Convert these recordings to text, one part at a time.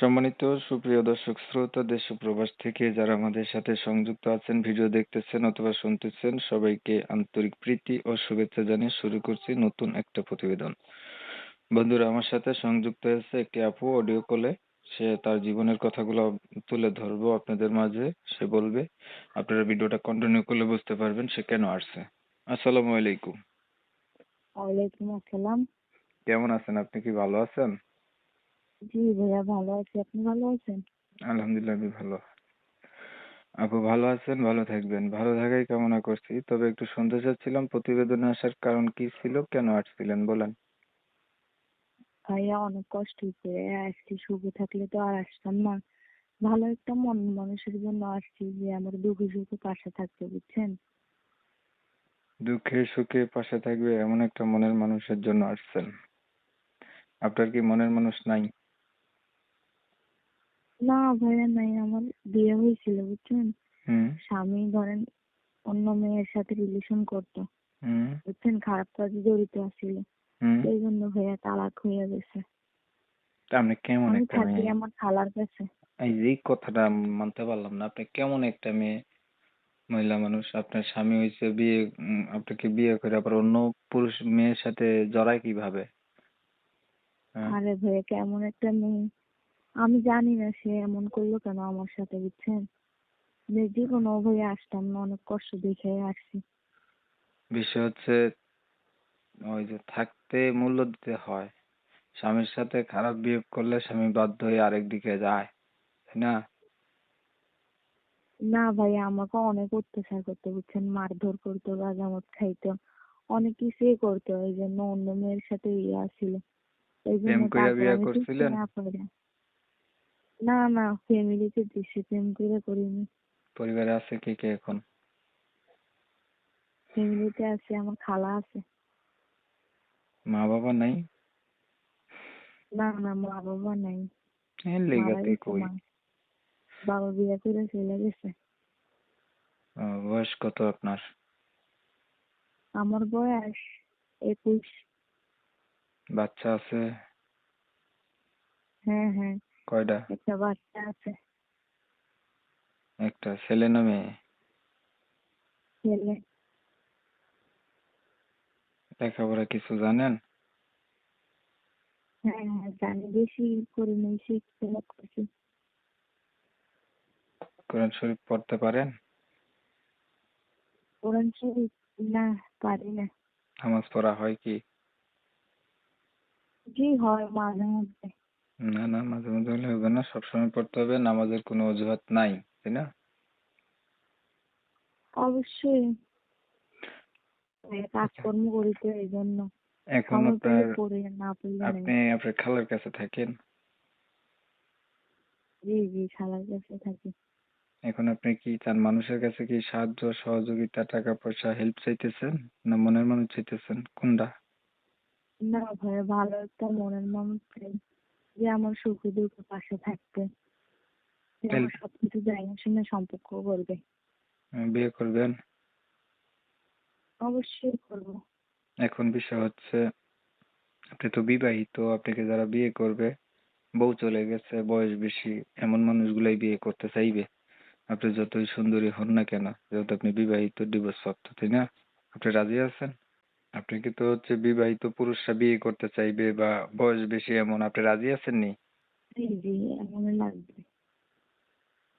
সম্মানিত সুপ্রিয় দর্শক শ্রোতা দেশ প্রবাস থেকে যারা আমাদের সাথে সংযুক্ত আছেন ভিডিও দেখতেছেন অথবা শুনতেছেন সবাইকে আন্তরিক প্রীতি ও শুভেচ্ছা জানিয়ে শুরু করছি নতুন একটা প্রতিবেদন। বন্ধুরা আমার সাথে সংযুক্ত হয়েছে একটি আপু অডিও কলে সে তার জীবনের কথাগুলো তুলে ধরবো আপনাদের মাঝে। সে বলবে আপনারা ভিডিওটা কন্টিনিউ করলে বুঝতে পারবেন সে কেন আসছে। আসসালামু আলাইকুম। ওয়ালাইকুম আসসালাম। কেমন আছেন? আপনি কি ভালো আছেন? জি ভাইয়া ভালো আছি। আপনি ভালো আছেন? আলহামদুলিল্লাহ আমি ভালো। আপু ভালো আছেন? ভালো থাকবেন। ভালো থাকাই কামনা করছি। তবে একটু শুনতে চাচ্ছিলাম প্রতিবেদনে আসার কারণ কি ছিল? কেন আসছিলেন? বলেন। ভাইয়া অনেক কষ্ট করে আসছি সুখে থাকলে তো আর আসতাম না। ভালো একটা মন মানুষের জন্য আসছি যে আমার দুঃখে সুখে পাশে থাকতে বুঝছেন? দুঃখে সুখে পাশে থাকবে এমন একটা মনের মানুষের জন্য আসছেন। আপনার কি মনের মানুষ নাই? না ভাইয়া নাই আমার বিয়ে হয়েছিল বুঝছেন? স্বামী ধরেন অন্য মেয়ের সাথে রিলেশন করতো। বুঝছেন? খারাপ কাজে জড়িত আছিল। এই জন্য ভাইয়া তালাক হয়ে গেছে। আপনি কেমন আমি একটা থাকি মেয়ে? আমার খালার কাছে। এই যে কথাটা মানতে পারলাম না আপনি কেমন একটা মেয়ে? মহিলা মানুষ আপনার স্বামী হয়েছে বিয়ে আপনাকে বিয়ে করে আবার অন্য পুরুষ মেয়ের সাথে জড়ায় কীভাবে? হ্যাঁ? আরে ভাইয়া কেমন একটা মেয়ে? আমি জানি না সে এমন করল কেন আমার সাথে বুঝছেন? যে জীবনে ভাইয়া আসতাম না অনেক কষ্ট দেখে আসছি। বিষয় হচ্ছে ওই যে থাকতে মূল্য দিতে হয়। স্বামীর সাথে খারাপ বিহেভ করলে স্বামী বাধ্য হয়ে আরেক দিকে যায় তাই না? না ভাইয়া আমাকে অনেক অত্যাচার করতো বুঝছেন? মারধর করতো রাজামত খাইতো অনেক কিছুই করতো। এই জন্য অন্য মেয়ের সাথে ইয়ে আসছিল। প্রেম তারপর বিয়ে করছিলেন? না না ফ্যামিলিতে দিছি প্রেম করে করিনি। পরিবারে আছে কে কে এখন? ফ্যামিলিতে আছে আমার খালা আছে। মা বাবা নাই? না না মা বাবা নাই। মারা লেগাতে কই? বাবা বিয়ে করে চলে গেছে। ও, বয়স কত আপনার? আমার বয়স একুশ। বাচ্চা আছে? হ্যাঁ হ্যাঁ। কয়টা? একটা বাচ্চা আছে। একটা ছেলে না মেয়ে? ছেলে। লেখাপড়া কিছু জানেন? হ্যাঁ হ্যাঁ জানি। বেশি করে নেই শিখতে করছি কোরআন শরীফ পড়তে পারেন? কোরআন শরীফ? না পারি না। নামাজ পড়া হয় কি? জি হয় মাঝে মধ্যে। না না মাঝে মাঝে হলে হবে না। সবসময় পড়তে হবে নামাজের কোনো অজুহাত নাই তাই না? অবশ্যই। এই কাজকর্ম করি তো এই জন্য। এখন আপনার আপনি আপনার খালার কাছে থাকেন? জি জি খালার কাছে থাকি। এখন আপনি কি চান মানুষের কাছে কি সাহায্য সহযোগিতা টাকা পয়সা হেল্প চাইতেছেন? না মনের মানুষ চাইতেছেন? কোনটা? না ভাই ভালো একটা মনের মানুষ চাই। যে আমার সুখে দুঃখে পাশে থাকবে। সবকিছু জানা শুনে সম্পর্ক করবে। বিয়ে করবেন? অবশ্যই করব। এখন বিষয় হচ্ছে আপনি তো বিবাহিত আপনাকে যারা বিয়ে করবে বউ চলে গেছে বয়স বেশি এমন মানুষগুলাই বিয়ে করতে চাইবে? আপনি যতই সুন্দরী হন না কেন যেহেতু আপনি বিবাহিত ডিভোর্স প্রাপ্ত তাই না? আপনি রাজি আছেন? আপনি কি তো হচ্ছে বিবাহিত পুরুষরা বিয়ে করতে চাইবে বা বয়স বেশি এমন আপনি রাজি আছেন নি জি জি এমন লাগবে।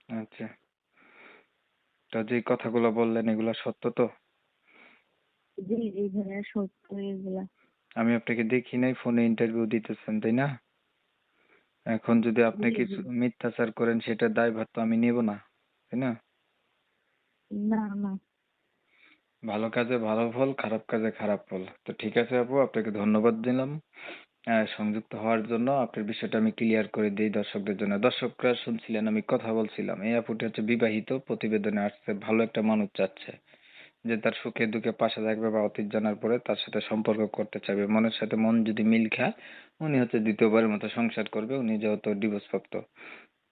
আচ্ছা। তা যে কথাগুলো বললেন এগুলো সত্য তো? জি জি ভাইয়া সত্য এগুলা। আমি আপনাকে দেখি নাই ফোনে ইন্টারভিউ দিতেছেন তাই না? এখন যদি আপনি জি, কিছু জি। মিথ্যাচার করেন সেটার দায়ভার তো আমি নেব না তাই না? না না। ভালো কাজে ভালো ফল, খারাপ কাজে খারাপ ফল। তো ঠিক আছে আপু, আপনাকে ধন্যবাদ দিলাম। সংযুক্ত হওয়ার জন্য আপনার বিষয়টা আমি ক্লিয়ার করে দিই দর্শকদের জন্য। দর্শকরা শুনছিলেন আমি কথা বলছিলাম। এই আপুটি হচ্ছে বিবাহিত, প্রতিবেদনে আসছে, ভালো একটা মানুষ চাচ্ছে। যে তার সুখে দুঃখে পাশে থাকবে বা অতীত জানার পরে তার সাথে সম্পর্ক করতে চাইবে। মনের সাথে মন যদি মিল খায়, উনি হচ্ছে দ্বিতীয়বারের মতো সংসার করবে, উনি যেহেতু ডিভোর্স প্রাপ্ত।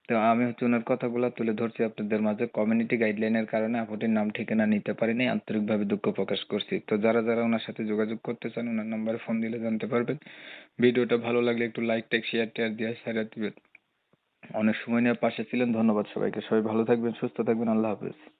তো আমি হচ্ছে ওনার কথাগুলো তুলে ধরছি আপনাদের মাঝে। কমিউনিটি গাইডলাইনের কারণে আপুটির নাম ঠিকানা নিতে পারিনি, আন্তরিকভাবে দুঃখ প্রকাশ করছি। তো যারা যারা ওনার সাথে যোগাযোগ করতে চান, ওনার নাম্বারে ফোন দিলে জানতে পারবেন। ভিডিওটা ভালো লাগলে একটু লাইক টাইক শেয়ার টেয়ার দিয়ে সারা দিবেন। অনেক সময় নিয়ে পাশে ছিলেন, ধন্যবাদ সবাইকে। সবাই ভালো থাকবেন, সুস্থ থাকবেন, আল্লাহ হাফেজ।